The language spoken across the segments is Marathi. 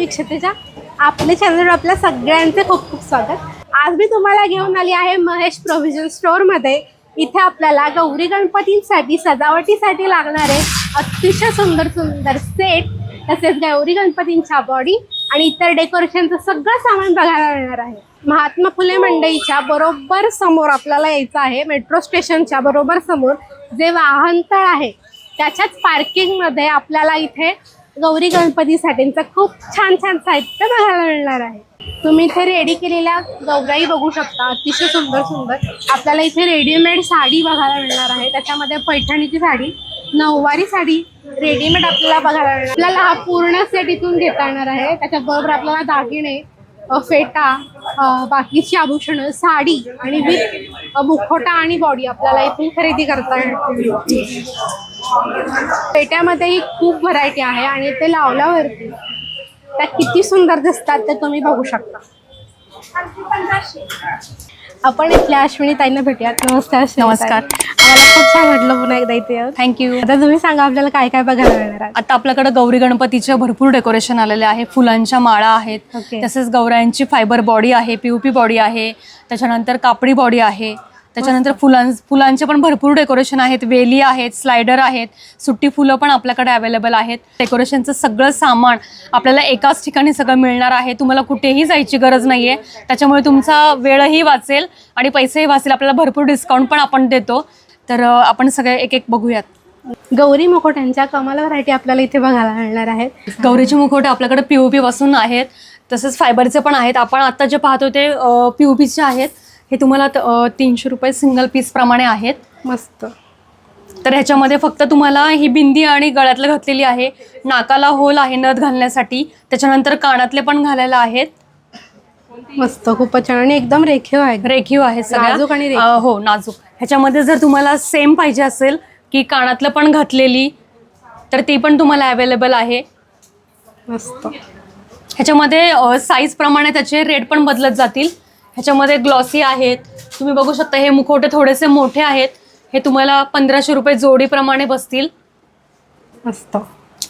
मी क्षतेजा. आपल्या चॅनलवर आपल्या सगळ्यांचे खूप खूप स्वागत. आज मी तुम्हाला घेऊन आली आहे महेश प्रोव्हिजन स्टोअरमध्ये इथे आपल्याला गौरी गणपतींसाठी सजावटीसाठी लागणारे अतिशय सुंदर सुंदर सेट तसेच गौरी गणपतींच्या बॉडी आणि इतर डेकोरेशनचं सगळं सामान बघायला मिळणार आहे. महात्मा फुले मंडईच्या बरोबर समोर आपल्याला यायचं आहे. मेट्रो स्टेशनच्या बरोबर समोर जे वाहनतळ आहे त्याच्याच पार्किंगमध्ये आपल्याला इथे गौरी गणपतीसाठींचं खूप छान छान साहित्य बघायला मिळणार आहे. तुम्ही इथे रेडी केलेल्या गौराई बघू शकता. अतिशय सुंदर सुंदर. आपल्याला इथे रेडीमेड साडी बघायला मिळणार आहे. त्याच्यामध्ये पैठणीची साडी नऊवारी साडी रेडीमेड आपल्याला बघायला मिळणार. आपल्याला हा पूर्ण सेट इथून घेता येणार आहे. त्याच्याबरोबर आपल्याला दागिने फेटा बाकीची आभूषणं साडी आणि विथ मुखोटा आणि बॉडी आपल्याला इथून खरेदी करता येणार. पेट्यामध्येही खूप व्हरायटी आहे आणि ते लावल्यावरती त्या किती सुंदर दिसतात ते तुम्ही बघू शकता. आपण इथल्या अश्विनी ताईंना भेटूयात. नमस्ते अश्विनी नमस्कार. आम्हाला खूप छान वाटलं पुन्हा एकदा इथे थँक्यू आता तुम्ही सांगा आपल्याला काय काय बघायला मिळणार आहे? आता आपल्याकडे गौरी गणपतीचे भरपूर डेकोरेशन आलेले आहे. फुलांच्या माळा आहेत. तसेच गौरांची फायबर बॉडी आहे पीयूपी बॉडी आहे. त्याच्यानंतर कापडी बॉडी आहे. त्याच्यानंतर फुलां फुलांचे पण भरपूर डेकोरेशन आहेत. वेली आहेत स्लायडर आहेत सुट्टी फुलं पण आपल्याकडे अवेलेबल आहेत. डेकोरेशनचं सगळं सामान आपल्याला एकाच ठिकाणी सगळं मिळणार आहे. तुम्हाला कुठेही जायची गरज नाही आहे त्याच्यामुळे तुमचा वेळही वाचेल आणि पैसेही वाचेल. आपल्याला भरपूर डिस्काउंट पण आपण देतो. तर आपण सगळे एक एक बघूयात. गौरी मुखोट्यांच्या कमाल व्हरायटी आपल्याला इथे बघायला मिळणार आहेत. गौरीचे मुखवटे आपल्याकडे पीओपी पासून आहेत. तसेच फायबरचे पण आहेत. आपण आता जे पाहतो ते पीओपीचे आहेत. हे तुम्हाला तीनशे रुपये सिंगल पीस प्रमाणे आहेत. मस्त. तर ह्याच्यामध्ये फक्त तुम्हाला ही बिंदी आणि गळ्यातलं घातलेली आहे. नाकाला होल आहे नथ घालण्यासाठी. त्याच्यानंतर कानातले पण घालायला आहेत. मस्त खूपच छान. आणि एकदम रेखीव आहे रेखीव आहे सगळ्या. नाजूक आणि रेखीव. हो नाजूक. ह्याच्यामध्ये जर तुम्हाला सेम पाहिजे असेल की कानातलं पण घातलेली तर ती पण तुम्हाला अवेलेबल आहे. मस्त. ह्याच्यामध्ये साईज प्रमाणे त्याचे रेट पण बदलत जातील. ह्याच्यामध्ये ग्लॉसी आहेत. तुम्ही बघू शकता हे मुखवटे थोडेसे मोठे आहेत. हे तुम्हाला पंधराशे रुपये जोडीप्रमाणे बसतील. मस्त.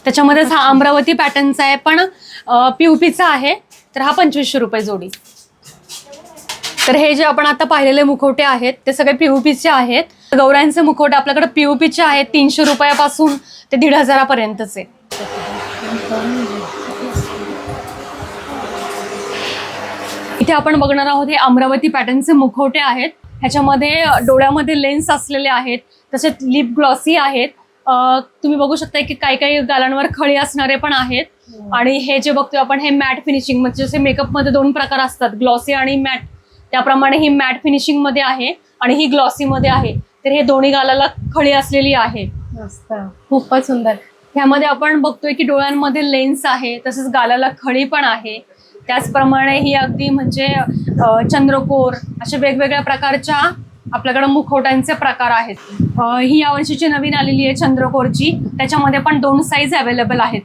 त्याच्यामध्ये हा अमरावती पॅटर्नचा आहे पण पीयूपीचा आहे. तर हा पंचवीसशे रुपये जोडी. तर हे जे आपण आता पाहिलेले मुखवटे आहेत ते सगळे पीयूपीचे आहेत. गौरांचे मुखवटे आपल्याकडे पीयूपीचे आहेत तीनशे रुपयापासून ते दीड हजारापर्यंतचे. इथे आपण बघणार आहोत हे अमरावती पॅटर्नचे मुखवटे आहेत. ह्याच्यामध्ये डोळ्यामध्ये लेन्स असलेले आहेत तसेच लिप ग्लॉसी आहेत. तुम्ही बघू शकता की काही काही गालांवर खळी असणारे पण आहेत. आणि हे जे बघतोय आपण हे मॅट फिनिशिंग म्हणजे जसे मेकअपमध्ये दोन प्रकार असतात ग्लॉसी आणि मॅट त्याप्रमाणे ही मॅट फिनिशिंगमध्ये आहे आणि ही ग्लॉसी मध्ये आहे. तर हे दोन्ही गालाला खळी असलेली आहे. खूपच सुंदर. ह्यामध्ये आपण बघतोय की डोळ्यांमध्ये लेन्स आहे तसेच गालाला खळी पण आहे. त्याचप्रमाणे ही अगदी म्हणजे चंद्रकोर अशा वेगवेगळ्या प्रकारच्या आपल्याकडे मुखवट्यांचे प्रकार आहेत. ही यावर्षीची नवीन आलेली आहे चंद्रकोरची. त्याच्यामध्ये पण दोन साईज अवेलेबल आहेत.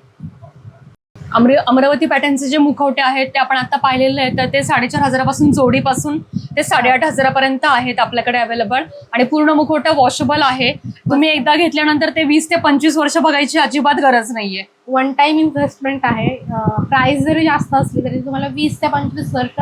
अमर अमरावती पॅटर्नचे जे मुखवटे आहेत ते आपण आता पाहिलेले आहेत तर ते साडेचार हजारापासून जोडीपासून ते साडेआठ हजारापर्यंत आहेत आपल्याकडे अवेलेबल आणि पूर्ण मुखवटा वॉशेबल आहे. तुम्ही एकदा घेतल्यानंतर ते वीस ते पंचवीस वर्ष बघायची अजिबात गरज नाहीये. वन टाइम इन्व्हेस्टमेंट आहे. प्राइस जरी जास्त असली तरी तुम्हाला वीस ते पंचवीस वर्ष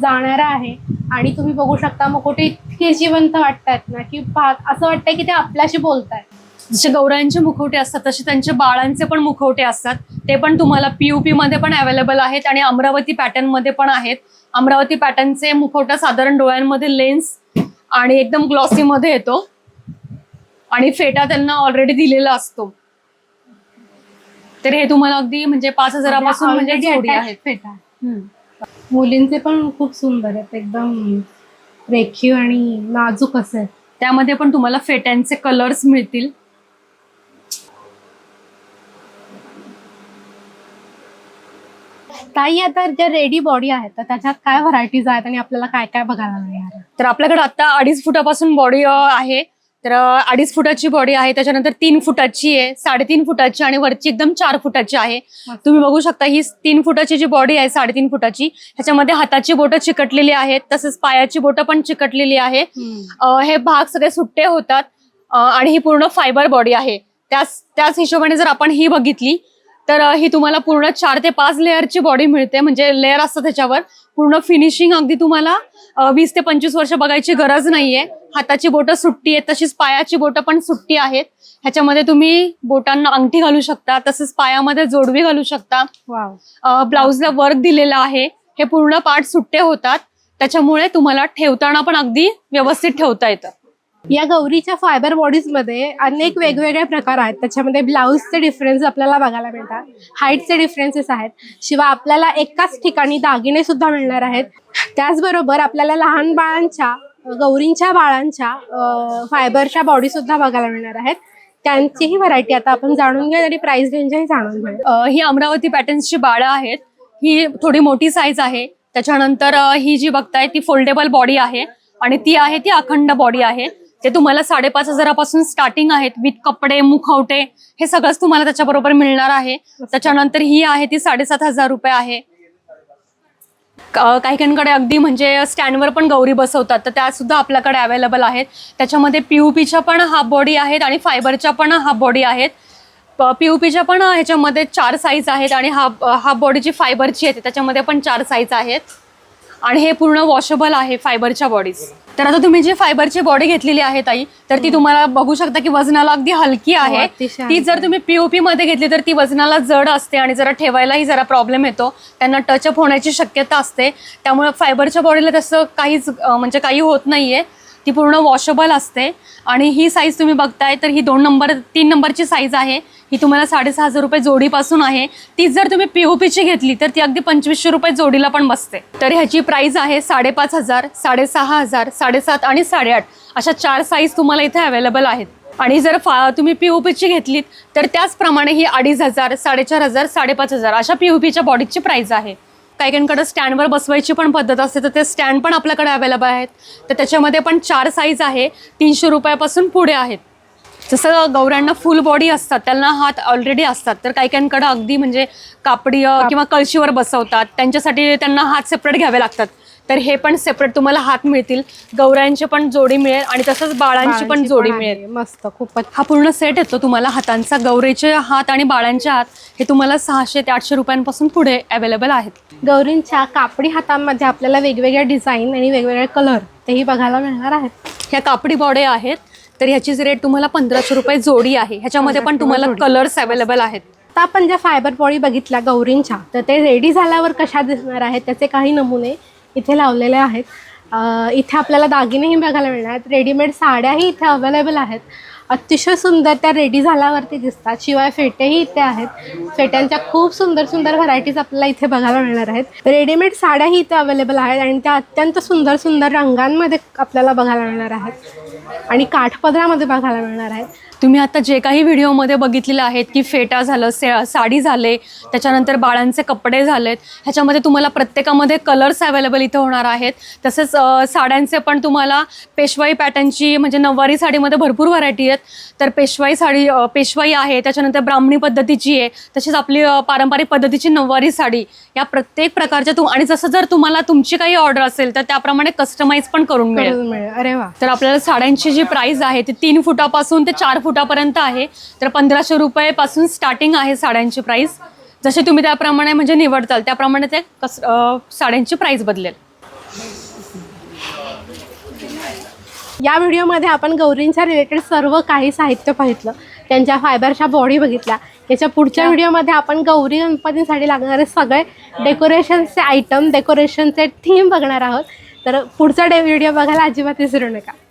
जाणार आहे. आणि तुम्ही बघू शकता मुखवटे इतके जिवंत वाटतात ना की पा- असं वाटतंय की ते आपल्याशी बोलतायत. जसे गौरांचे मुखवटे असतात तसे त्यांचे बाळांचे पण मुखवटे असतात. ते पण तुम्हाला पीयूपी मध्ये पण अवेलेबल आहेत आणि अमरावती पॅटर्नमध्ये पण आहेत. अमरावती पॅटर्नचे मुखवटा साधारण डोळ्यांमध्ये लेन्स आणि एकदम ग्लॉसी मध्ये येतो. आणि फेटा त्यांना ऑलरेडी दिलेला असतो. तर हे तुम्हाला अगदी म्हणजे पाच हजारापासून म्हणजे Already जोडी आहेत. फेटा. मुलींचे पण खूप सुंदर आहेत. एकदम रेखीव आणि नाजूक असे. त्यामध्ये पण तुम्हाला फेट्यांचे कलर्स मिळतील. ताई आता ज्या रेडी बॉडी आहेत तर त्याच्यात काय व्हरायटीज आहेत आणि आपल्याला काय काय बघायला मिळणार? तर आपल्याकडे आता अडीच फुटापासून बॉडी आहे. तर अडीच फुटाची बॉडी आहे त्याच्यानंतर तीन फुटाची आहे साडेतीन फुटाची आणि वरची एकदम चार फुटाची आहे. तुम्ही बघू शकता ही तीन फुटाची जी बॉडी आहे साडेतीन फुटाची ह्याच्यामध्ये हाताची बोटं चिकटलेली आहेत तसेच पायाची बोटं पण चिकटलेली आहे. हे भाग सगळे सुट्टे होतात आणि ही पूर्ण फायबर बॉडी आहे. त्याच त्याच हिशोबाने जर आपण ही बघितली तर ही तुम्हाला पूर्ण चार ते पाच लेअरची बॉडी मिळते. म्हणजे लेअर असतं त्याच्यावर. पूर्ण फिनिशिंग अगदी तुम्हाला वीस ते पंचवीस वर्ष बघायची गरज नाहीये. हाताची बोटं सुट्टी आहेत तशीच पायाची बोटं पण सुट्टी आहेत. ह्याच्यामध्ये तुम्ही बोटांना अंगठी घालू शकता तसंच पायामध्ये जोडवी घालू शकता. ब्लाऊजला वर्क दिलेलं आहे. हे पूर्ण पार्ट सुट्टे होतात. त्याच्यामुळे तुम्हाला ठेवताना पण अगदी व्यवस्थित ठेवता येतं. या गौरीच्या फायबर बॉडीजमध्ये अनेक वेगवेगळे प्रकार आहेत. त्याच्यामध्ये ब्लाऊजचे डिफरन्स आपल्याला बघायला मिळतात. हाईटचे डिफरन्सेस आहेत. शिवाय आपल्याला एकाच ठिकाणी दागिने सुद्धा मिळणार आहेत. त्याचबरोबर आपल्याला लहान बाळांच्या गौरींच्या बाळांच्या फायबरच्या बॉडी सुद्धा बघायला मिळणार आहेत. त्यांचीही व्हरायटी आता आपण जाणून घेऊ आणि प्राइस रेंजही जाणून घेऊ ही अमरावती पॅटर्न्सची बाळं आहेत. ही थोडी मोठी साईज आहे. त्याच्यानंतर ही जी बघताय ती फोल्डेबल बॉडी आहे. आणि ती आहे ती अखंड बॉडी आहे. ते तुम्हाला साडेपाच हजारापासून स्टार्टिंग आहेत. विथ कपडे मुखवटे हे सगळंच तुम्हाला त्याच्याबरोबर मिळणार आहे. त्याच्यानंतर ही आहे ती साडेसात हजार रुपये आहे. काही काहींकडे अगदी म्हणजे स्टँडवर पण गौरी बसवतात तर त्या सुद्धा आपल्याकडे अवेलेबल आहेत. त्याच्यामध्ये पीयूपीच्या पण हाफ बॉडी आहेत आणि फायबरच्या पण हाफ बॉडी आहेत. पीयूपीच्या पण ह्याच्यामध्ये चार साईज आहेत आणि हाफ हाफ बॉडीची फायबरची येते त्याच्यामध्ये पण चार साईज आहेत. आणि हे पूर्ण वॉशेबल आहे फायबरच्या बॉडीज तर आता तुम्ही जी फायबरची बॉडी घेतलेली आहे ताई तर ती तुम्हाला बघू शकता की वजनाला अगदी हलकी आहे. अतिशय ती जर तुम्ही पीओपी मध्ये घेतली तर ती वजनाला जड असते आणि जरा ठेवायलाही जरा प्रॉब्लेम येतो. त्यांना टचअप होण्याची शक्यता असते. त्यामुळे फायबरच्या बॉडीला तसं काहीच म्हणजे काही होत नाहीये. ती पूर्ण वॉशेबल असते. आणि ही साईज तुम्ही बघताय तर ही दोन नंबर तीन नंबरची साईज आहे. ही तुम्हाला साडेसहा हजार रुपये जोडीपासून आहे. तीच जर तुम्ही पी ओ पीची घेतली तर ती अगदी पंचवीसशे रुपये जोडीला पण बसते. तर ह्याची प्राईज आहे साडेपाच हजार साडेसहा हजार साडेसात आणि साडेआठ. अशा चार साईज तुम्हाला इथे अवेलेबल आहेत. आणि जर फा तुम्ही पी ओ पीची घेतलीत तर त्याचप्रमाणे ही अडीच हजार साडेचार हजार साडेपाच हजार अशा पी यू पीच्या बॉडीची प्राईज आहे. काहींकडे स्टँडवर बसवायची पण पद्धत असते तर ते स्टँड पण आपल्याकडे अवेलेबल आहेत. तर त्याच्यामध्ये पण चार साईज आहे तीनशे रुपयापासून पुढे आहेत. जसं गौऱ्यांना फुल बॉडी असतात त्यांना हात ऑलरेडी असतात तर काही काहींकडे अगदी म्हणजे कापडी किंवा कळशीवर बसवतात. त्यांच्यासाठी त्यांना हात सेपरेट घ्यावे लागतात. तर हे पण सेपरेट तुम्हाला हात मिळतील. गौऱ्यांची पण जोडी मिळेल आणि तसंच बाळांची पण जोडी. मिळेल. मस्त खूपच हा पूर्ण सेट येतो तुम्हाला हातांचा. गौरीचे हात आणि बाळांचे हात हे तुम्हाला सहाशे ते आठशे रुपयांपासून पुढे अवेलेबल आहेत. गौरींच्या कापडी हातांमध्ये आपल्याला वेगवेगळ्या डिझाईन आणि वेगवेगळे कलर तेही बघायला मिळणार आहेत. ह्या कापडी बॉडे आहेत. तर ह्याची रेट तुम्हाला पंधराशे रुपये जोडी आहे. ह्याच्यामध्ये पण तुम्हाला कलर्स अवेलेबल आहेत. आता आपण ज्या फायबर बॉडी बघितल्या गौरींच्या तर ते रेडी झाल्यावर कशा दिसणार आहेत त्याचे काही नमुने इथे लावलेले आहेत. इथे आपल्याला दागिनेही बघायला मिळणार. आहेत रेडीमेड साड्याही इथे अवेलेबल आहेत. अतिशय सुंदर त्या रेडी झाल्यावरती दिसतात. शिवाय फेटेही इथे आहेत. फेट्यांच्या खूप सुंदर सुंदर व्हरायटीज आपल्याला इथे बघायला मिळणार आहेत. रेडीमेड साड्याही इथे अवेलेबल आहेत आणि त्या अत्यंत सुंदर सुंदर रंगांमध्ये आपल्याला बघायला मिळणार आहेत. आणि काठपदरामध्ये बघायला मिळणार आहेत. तुम्ही आता जे काही व्हिडिओमध्ये बघितलेले आहेत की फेटा झालं से साडी झाले त्याच्यानंतर बाळांचे कपडे झालेत ह्याच्यामध्ये तुम्हाला प्रत्येकामध्ये कलर्स अवेलेबल इथे होणार आहेत. तसेच साड्यांचे पण तुम्हाला पेशवाई पॅटर्नची म्हणजे नऊवारी साडीमध्ये भरपूर व्हरायटी आहेत. तर पेशवाई साडी पेशवाई आहे त्याच्यानंतर ब्राह्मणी पद्धतीची आहे तसेच आपली पारंपरिक पद्धतीची नऊवारी साडी. या प्रत्येक प्रकारच्या तुम आणि जसं जर तुम्हाला तुमची काही ऑर्डर असेल तर त्याप्रमाणे कस्टमाइज पण करून मिळेल. अरे वा. तर आपल्याला साड्यांची जी प्राइस आहे ती तीन फुटापासून ते चार फुटापर्यंत आहे. तर पंधराशे रुपयेपासून स्टार्टिंग आहे साड्यांची प्राइस जसे तुम्ही त्याप्रमाणे म्हणजे निवडताल त्याप्रमाणे ते कस साड्यांची प्राइस बदलेल. या व्हिडिओमध्ये आपण गौरींच्या रिलेटेड सर्व काही साहित्य पाहितलं त्यांच्या फायबरच्या बॉडी बघितल्या. याच्या पुढच्या व्हिडिओमध्ये आपण गौरी गणपतींसाठी लागणारे सगळे डेकोरेशनचे आयटम डेकोरेशनचे थीम बघणार आहोत. तर पुढचा डे व्हिडिओ बघायला अजिबात विसरू नका.